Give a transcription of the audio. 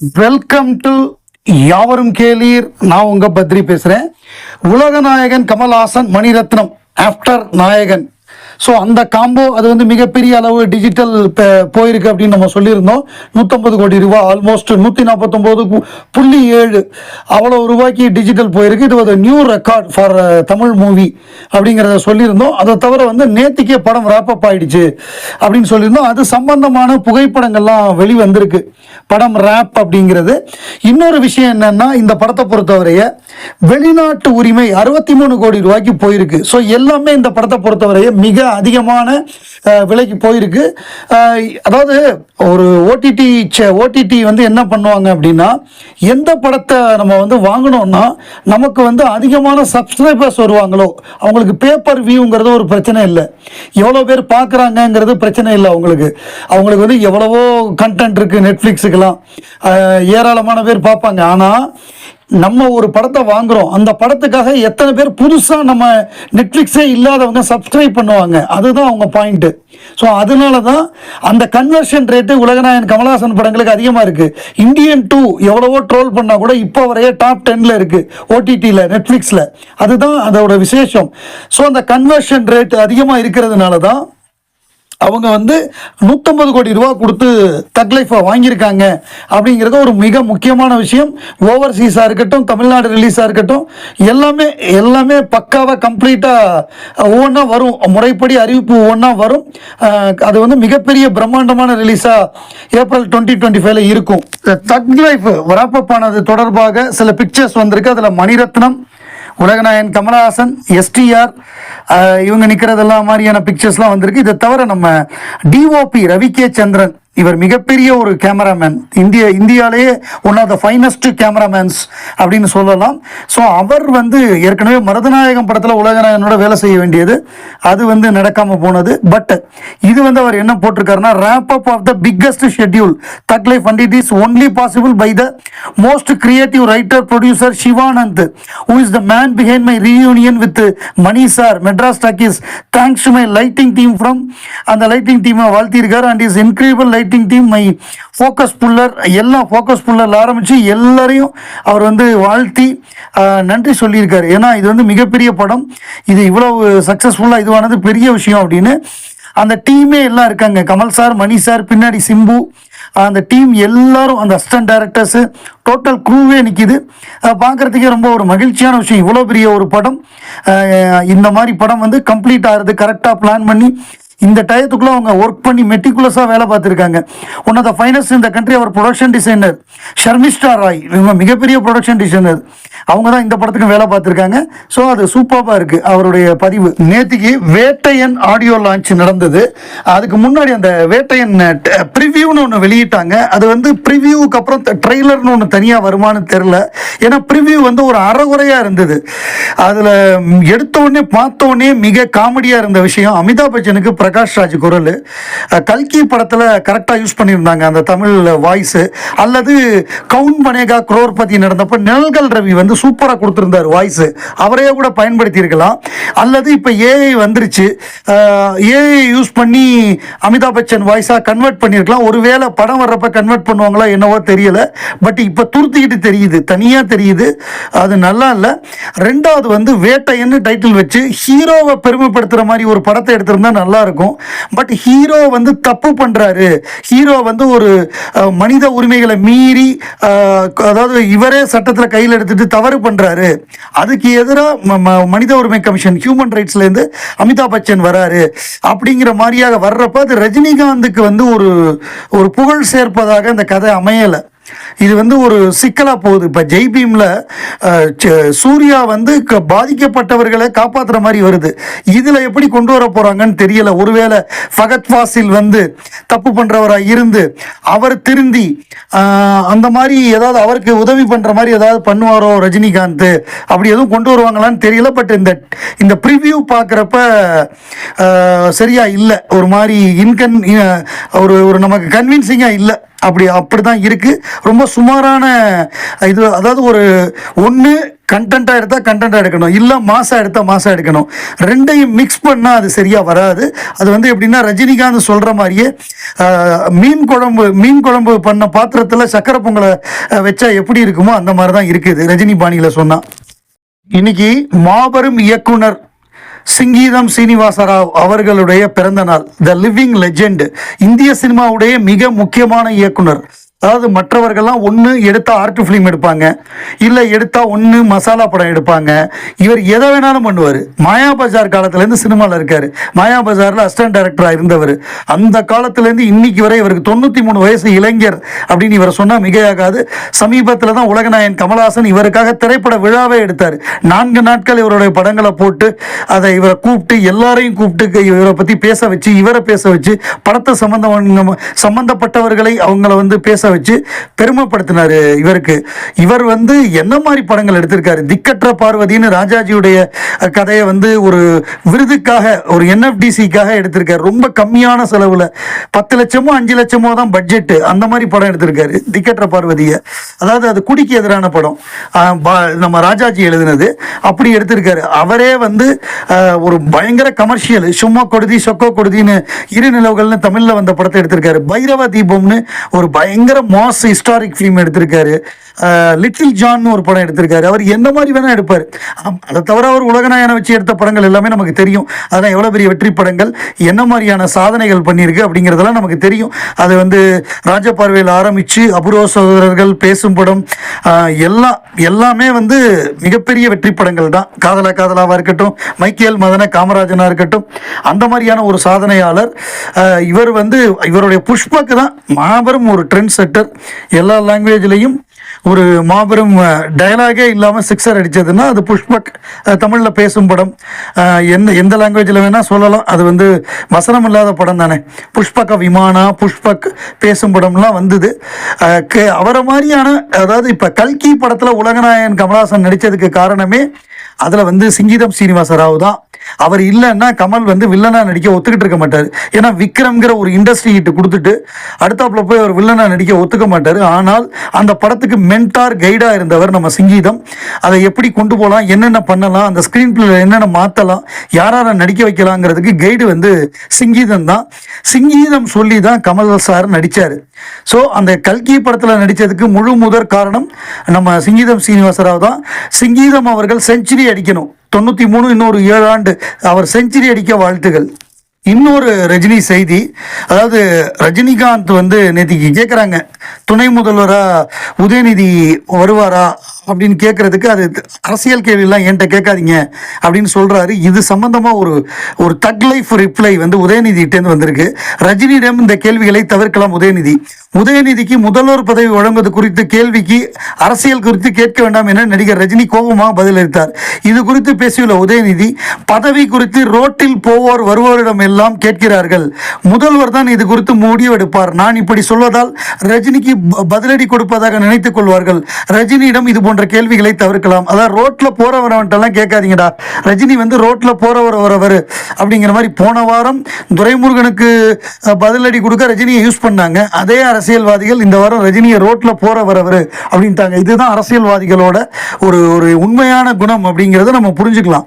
Welcome to யாவரும் கேளீர். நான் உங்க பத்ரி பேசுறேன். உலக நாயகன் கமல்ஹாசன் மணிரத்னம் ஆஃப்டர் நாயகன். ஸோ அந்த காம்போ அது வந்து மிகப்பெரிய அளவு டிஜிட்டல் போயிருக்கு அப்படின்னு நம்ம சொல்லியிருந்தோம். நூற்றம்பது கோடி ரூபா ஆல்மோஸ்ட் நூற்றி நாற்பத்தொம்போது புள்ளி ஏழு. அவ்வளோ ரூபாய்க்கு டிஜிட்டல் போயிருக்கு. இது ஒரு new record for Tamil movie அப்படிங்கிறத சொல்லியிருந்தோம். அதை தவிர வந்து நேத்திக்கே படம் ரேப்பப் ஆயிடுச்சு அப்படின்னு சொல்லியிருந்தோம். அது சம்பந்தமான புகைப்படங்கள்லாம் வெளிவந்திருக்கு. படம் ரேப் அப்படிங்கிறது. இன்னொரு விஷயம் என்னன்னா இந்த படத்தை பொறுத்தவரைய வெளிநாட்டு உரிமை அறுபத்தி மூணு கோடி ரூபாய்க்கு போயிருக்கு. ஸோ எல்லாமே இந்த படத்தை பொறுத்தவரைய மிக அதிகமான விலைக்கு போயிருக்கு. அதாவது ஒரு ஓடிடி ஓடிடி வந்து என்ன பண்ணுவாங்க அப்படின்னா எந்த படத்தை நம்ம வந்து வாங்கினோம்னா நமக்கு வந்து அதிகமான சப்ஸ்கிரைபர்ஸ் வருவாங்களோ அவங்களுக்கு பேப்பர் வியூங்கிறது ஒரு பிரச்சனை இல்லை. எவ்வளோ பேர் பார்க்குறாங்கங்கிறது பிரச்சனை இல்லை அவங்களுக்கு. அவங்களுக்கு வந்து எவ்வளவோ கண்டென்ட் இருக்குது நெட்ஃப்ளிக்ஸுக்கு இருக்கலாம். ஏராளமான பேர் பார்ப்பாங்க. ஆனால் நம்ம ஒரு படத்தை வாங்குகிறோம் அந்த படத்துக்காக எத்தனை பேர் புதுசாக நம்ம நெட்ஃப்ளிக்ஸே இல்லாதவங்க சப்ஸ்கிரைப் பண்ணுவாங்க. அதுதான் அவங்க பாயிண்ட்டு ஸோ அதனால தான் அந்த கன்வர்ஷன் ரேட்டு உலகநாயகன் கமலஹாசன் படங்களுக்கு அதிகமாக இருக்குது இந்தியன் டூ எவ்வளவோ ட்ரோல் பண்ணால் கூட இப்போ வரைய டாப் டென்னில் இருக்குது ஓடிடியில் நெட்ஃப்ளிக்ஸில் அதுதான் அதோட விசேஷம். ஸோ அந்த கன்வர்ஷன் ரேட் அதிகமாக இருக்கிறதுனால தான் அவங்க வந்து நூற்றம்பது கோடி ரூபா கொடுத்து தக்லைஃபை வாங்கியிருக்காங்க அப்படிங்கிறது ஒரு மிக முக்கியமான விஷயம். ஓவர்சீஸாக இருக்கட்டும் தமிழ்நாடு ரிலீஸாக இருக்கட்டும் எல்லாமே எல்லாமே பக்காவாக கம்ப்ளீட்டாக ஒவ்வொன்றா வரும். முறைப்படி அறிவிப்பு ஒவ்வொன்றா வரும். அது வந்து மிகப்பெரிய பிரம்மாண்டமான ரிலீஸாக ஏப்ரல் டுவெண்ட்டி டுவெண்ட்டி ஃபைவ்ல இருக்கும் தக் லைஃப் ஆனது தொடர்பாக சில பிக்சர்ஸ் வந்திருக்கு. அதில் மணிரத்னம் உலகநாயன் கமலஹாசன் எஸ்டிஆர் இவங்க நிற்கிறதெல்லாம் மாதிரியான பிக்சர்ஸ்லாம் வந்திருக்கு. இதை தவிர நம்ம டிஓபி ரவி கே சந்திரன் இவர் மிகப்பெரிய ஒரு கேமராமேன். இந்திய இந்தியாவிலேயே one of the finest cameramen அப்படின்னு சொல்லலாம். ஸோ அவர் வந்து ஏற்கனவே மருதநாயகம் படத்தில் உலகநாயகனோட வேலை செய்ய வேண்டியது. அது வந்து நடக்காமல் போனது. பட் இது வந்து அவர் என்ன போட்டிருக்காருன்னா wrap up of the biggest schedule Thug Life and it is only possible by the most creative writer producer Sivanand who is the man behind my reunion with Mani sir Madras Talkies thanks to my lighting team from அந்த lighting டீமை வாழ்த்தியிருக்கார். And is incredible lighting team my focus puller எல்லாம் focus புல்லரில் ஆரம்பித்து எல்லாரையும் அவர் வந்து வாழ்த்தி நன்றி சொல்லியிருக்காரு. ஏன்னா இது வந்து மிகப்பெரிய படம். இது இவ்வளவு சக்ஸஸ்ஃபுல்லாக இதுவானது பெரிய விஷயம் அப்படின்னு அந்த டீமே எல்லாம் இருக்காங்க. கமல் சார் மணி சார் பின்னாடி சிம்பு அந்த டீம் எல்லாரும் அந்த அசிஸ்டன்ட் டைரக்டர்ஸு டோட்டல் குரூவே நிற்கிது பார்க்குறதுக்கே ரொம்ப ஒரு மகிழ்ச்சியான விஷயம். இவ்வளோ பெரிய ஒரு படம். இந்த மாதிரி படம் வந்து கம்ப்ளீட் ஆகிறது கரெக்டாக பிளான் பண்ணி இந்த டயத்துக்குள்ளே அவங்க ஒர்க் பண்ணி மெட்டிகுலஸாக வேலை பார்த்துருக்காங்க. ஒன் ஆஃப் த ஃபைனஸ்ட் இந்த கண்ட்ரி அவர் ப்ரொடக்ஷன் டிசைனர் ஷர்மிஷ்டா ராய் இவங்க மிகப்பெரிய ப்ரொடக்ஷன் டிசைனர் அவங்க தான் இந்த படத்துக்கு வேலை பார்த்துருக்காங்க. ஸோ அது சூப்பராக இருக்குது அவருடைய பதிவு. நேத்திக்கு வேட்டையன் ஆடியோ லான்ச் நடந்தது. அதுக்கு முன்னாடி அந்த வேட்டையன் ப்ரிவியூன்னு ஒன்று வெளியிட்டாங்க. அது வந்து ப்ரிவியூவுக்கு அப்புறம் ட்ரெய்லர்னு ஒன்று தனியாக வருமானு தெரில ஏன்னா ப்ரிவியூ வந்து ஒரு அறகுறையாக இருந்தது. அதில் எடுத்த உடனே பார்த்த உடனே மிக காமெடியாக இருந்த விஷயம் அமிதாப் பச்சனுக்கு பிரகாஷ் ராஜ் குரல். கல்கி படத்தில் கரெக்டாக யூஸ் பண்ணியிருந்தாங்க அந்த தமிழ் வாய்ஸு அல்லது கவுன் பனேகா குரோர்பதி நடந்தப்போ நிழல்கள் ரவி வந்து சூப்பராக கொடுத்துருந்தார் வாய்ஸு அவரையே கூட பயன்படுத்தியிருக்கலாம் அல்லது இப்போ ஏஐ வந்துருச்சு. ஏஐ யூஸ் பண்ணி அமிதாப் பச்சன் வாய்ஸாக கன்வெர்ட் பண்ணியிருக்கலாம் ஒருவேளை படம் வர்றப்ப கன்வெர்ட் பண்ணுவாங்களா என்னவோ தெரியல. பட் இப்போ துருத்திக்கிட்டு தெரியுது. தனியாக தெரியுது. அது நல்லா இல்லை. ரெண்டாவது வந்து வேட்டைன்னு டைட்டில் வச்சு ஹீரோவை பெருமைப்படுத்துகிற மாதிரி ஒரு படத்தை எடுத்திருந்தா நல்லா இருக்கும். பட் ஹீரோ வந்து தப்பு பண்ணுறாரு ஹீரோ வந்து ஒரு மனித உரிமைகளை மீறி அதாவது இவரே சட்டத்தில் கையில் எடுத்துட்டு தவறு பண்ணுறாரு அதுக்கு எதிராக மனித உரிமை கமிஷன் ஹியூமன் ரைட்ஸ்லேருந்து அமிதாப் பச்சன் வராரு. அப்படிங்கிற மாதிரியாக வர்றப்ப அது ரஜினிகாந்துக்கு வந்து ஒரு ஒரு புகழ் சேர்ப்பதாக அந்த கதை அமையலை. இது வந்து ஒரு சிக்கலாக போகுது. இப்போ ஜெய்பீமில் சூர்யா வந்து க- பாதிக்கப்பட்டவர்களை காப்பாற்றுற மாதிரி வருது. இதில் எப்படி கொண்டு வர போகிறாங்கன்னு தெரியலை. ஒருவேளை ஃபகத் ஃபாசில் வந்து தப்பு பண்ணுறவராக இருந்து அவர் திருந்தி அந்த மாதிரி ஏதாவது அவருக்கு உதவி பண்ணுற மாதிரி ஏதாவது பண்ணுவாரோ ரஜினிகாந்த்? அப்படி எதுவும் கொண்டு வருவாங்களான்னு தெரியல. பட் இந்த இந்த ப்ரிவியூ பார்க்குறப்ப சரியாக இல்லை. ஒரு மாதிரி இன்கன் ஒரு ஒரு நமக்கு கன்வின்சிங்காக இல்லை. அப்படி அப்படி தான் இருக்குது ரொம்ப சுமாரான இது அதாவது ஒரு ஒன்று கண்டென்ட்டாக எடுத்தால் கண்டென்ட்டாக எடுக்கணும். இல்லை மாசாக எடுத்தால் மாசாக எடுக்கணும். ரெண்டையும் மிக்ஸ் பண்ணால் அது சரியாக வராது. அது வந்து எப்படின்னா ரஜினிகாந்த் சொல்கிற மாதிரியே மீன் குழம்பு மீன் குழம்பு பண்ண பாத்திரத்தில் சக்கரை பொங்கலை வச்சா எப்படி இருக்குமோ அந்த மாதிரி தான் இருக்குது ரஜினி பாணியில் சொன்னால் இன்னைக்கு மாபெரும் இயக்குனர் சிங்கீதம் சீனிவாசராவ் அவர்களுடைய பிறந்த நாள் த லிவிங் லெஜெண்ட் இந்திய சினிமாவுடைய மிக முக்கியமான இயக்குனர். அதாவது மற்றவர்கள்லாம் ஒன்று எடுத்தால் ஆர்ட் ஃபிலிம் எடுப்பாங்க. இல்லை எடுத்தால் ஒன்று மசாலா படம் எடுப்பாங்க. இவர் எதை வேணாலும் பண்ணுவார். மாயா பஜார் காலத்துலேருந்து சினிமாவில் இருக்கார். மாயா பஜாரில் அசிஸ்டன்ட் டைரக்டராக இருந்தவர். அந்த காலத்துலேருந்து இன்னைக்கு வரை இவருக்கு தொண்ணூற்றி மூணு வயசு இளைஞர் அப்படின்னு இவர் சொன்னால் மிகையாகாது. சமீபத்தில் தான் உலகநாயகன் கமலஹாசன் இவருக்காக திரைப்பட விழாவே எடுத்தார். நான்கு நாட்கள் இவருடைய படங்களை போட்டு அதை இவரை கூப்பிட்டு எல்லாரையும் கூப்பிட்டு இவரை பற்றி பேச வச்சு இவரை பேச வச்சு படத்தை சம்பந்தம் சம்பந்தப்பட்டவர்களை அவங்கள வந்து பேச வச்சு பெருமைப்படுத்தினார் இவருக்கு. இவர் வந்து என்ன மாதிரி படங்கள் எடுத்திருக்காரு? திக்கற்ற பார்வதின்னு ராஜாஜியுடைய கதையை வந்து ஒரு விருதுக்காக ஒரு என்எஃப்டிசிக்காக எடுத்திருக்காரு. ரொம்ப கம்மியான செலவில். பத்து லட்சமோ அஞ்சு லட்சமோ தான் பட்ஜெட்டு அந்த மாதிரி படம் எடுத்திருக்காரு திக்கற்ற பார்வதியை. அதாவது அது குடிக்கு எதிரான படம். நம்ம ராஜாஜி எழுதினது. அப்படி எடுத்திருக்காரு. அவரே வந்து ஒரு பயங்கர கமர்ஷியல் சும்மா கொடுதி சொக்கோ கொடுதின்னு இரு நிலவுகள்னு தமிழில் வந்த படத்தை எடுத்திருக்காரு. பைரவ தீபம்னு ஒரு பயங்கர மாஸ் ஹிஸ்டாரிக் ஃபிலிம் எடுத்திருக்காரு. லிட்டில் ஜான் ஒரு படம் எடுத்திருக்காரு. அவர் எந்த மாதிரி வேணால் எடுப்பார். அதை தவிர அவர் உலகநாயனை வச்சு எடுத்த படங்கள் எல்லாமே நமக்கு தெரியும். அதான் எவ்வளோ பெரிய வெற்றி படங்கள் என்ன மாதிரியான சாதனைகள் பண்ணியிருக்கு அப்படிங்கிறதெல்லாம் நமக்கு தெரியும். அது வந்து ராஜபார்வையில் ஆரம்பித்து அபூர்வ சகோதரர்கள் பேசும் படம் எல்லாம் எல்லாமே வந்து மிகப்பெரிய வெற்றி படங்கள் தான். காதலா காதலாவாக இருக்கட்டும் மைக்கேல் மதன காமராஜனாக இருக்கட்டும் அந்த மாதிரியான ஒரு சாதனையாளர் இவர் வந்து இவருடைய புஷ்பக்கு தான் மாபெரும் ஒரு ட்ரெண்ட் செட்டர் எல்லா லாங்குவேஜ்லேயும் ஒரு மாபெரும் டயலாகே இல்லாமல் சிக்ஸர் அடித்ததுன்னா அது புஷ்பக் தமிழில் பேசும் படம். எந்த எந்த லாங்குவேஜில் வேணால் சொல்லலாம். அது வந்து வசனம் இல்லாத படம் தானே. புஷ்பக விமானா புஷ்பக் பேசும் படம்லாம் வந்தது. கே- அவரை மாதிரியான அதாவது இப்போ கல்கி படத்தில் உலகநாயகன் கமலஹாசன் நடித்ததுக்கு காரணமே அதில் வந்து சிங்கீதம் ஸ்ரீனிவாச ராவ் தான் அவர் இல்லைன்னா கமல் வந்து வில்லனா நடிக்க ஒத்துக்கிட்டு இருக்க மாட்டார். ஏன்னா விக்ரம்ங்கிற ஒரு இண்டஸ்ட்ரி ஹிட் கொடுத்துட்டு அடுத்தாப்புல போய் அவர் வில்லனா நடிக்க ஒத்துக்க மாட்டார். ஆனால் அந்த படத்துக்கு மென்டார் கைடாக இருந்தவர் நம்ம சிங்கீதம். அதை எப்படி கொண்டு போகலாம் என்னென்ன பண்ணலாம் அந்த ஸ்க்ரீன் பிளேல என்னென்ன மாற்றலாம் யாரார நடிக்க வைக்கலாங்கிறதுக்கு கைடு வந்து சிங்கீதம் தான். சிங்கீதம் சொல்லி தான் கமல் சார் நடித்தார் ஸோ அந்த கல்கி படத்தில் நடித்ததுக்கு முழு முதற் காரணம் நம்ம சிங்கீதம் சீனிவாசராவ் தான். சிங்கீதம் அவர்கள் செஞ்சுரி அடிக்கணும். தொண்ணூற்றி மூணு இன்னொரு ஏழு ஆண்டு அவர் செஞ்சுரி அடிக்க வாழ்த்துகள். இன்னொரு ரஜினி செய்தி அதாவது ரஜினிகாந்த் வந்து நேற்றுக்கு கேட்குறாங்க துணை முதல்வராக உதயநிதி வருவாரா அப்படின்னு கேட்குறதுக்கு அது அரசியல் கேள்வியெல்லாம் என்கிட்ட கேட்காதீங்க அப்படின்னு சொல்கிறாரு இது சம்மந்தமாக ஒரு ஒரு தக் லைஃப் ரிப்ளை வந்து உதயநிதியிட்டேருந்து வந்திருக்கு. ரஜினியிடம் இந்த கேள்விகளை தவிர்க்கலாம் உதயநிதி. உதயநிதிக்கு முதல்வர் பதவி வழங்குவது குறித்து கேள்விக்கு அரசியல் குறித்து கேட்க வேண்டாம் என நடிகர் ரஜினி கோபமாக பதிலளித்தார். இது குறித்து பேசியுள்ள உதயநிதி பதவி குறித்து ரோட்டில் போவோர் வருவோரிடம் எல்லாம் கேட்கிறார்கள். முதல்வர் தான் இது குறித்து முடிவெடுப்பார் நான் இப்படி சொல்வதால் ரஜினிக்கு பதிலடி கொடுப்பதாக நினைத்துக் கொள்வார்கள். ரஜினியிடம் இது போன்ற கேள்விகளை தவிர்க்கலாம். அதாவது ரோட்ல போறவரவன்ட்டெல்லாம் கேட்காதீங்கடா. ரஜினி வந்து ரோட்ல போறவர் வரவர் அப்படிங்கிற மாதிரி போன வாரம் துரைமுருகனுக்கு பதிலடி கொடுக்க ரஜினியை யூஸ் பண்ணாங்க. அதே அரசியல்வாதிகள் இந்த வாரம் ரஜினியை ரோட்ல போற வரவர் அப்படின்ட்டாங்க. இதுதான் அரசியல்வாதிகளோட ஒரு ஒரு உண்மையான குணம் அப்படிங்கிறத நம்ம புரிஞ்சுக்கலாம்.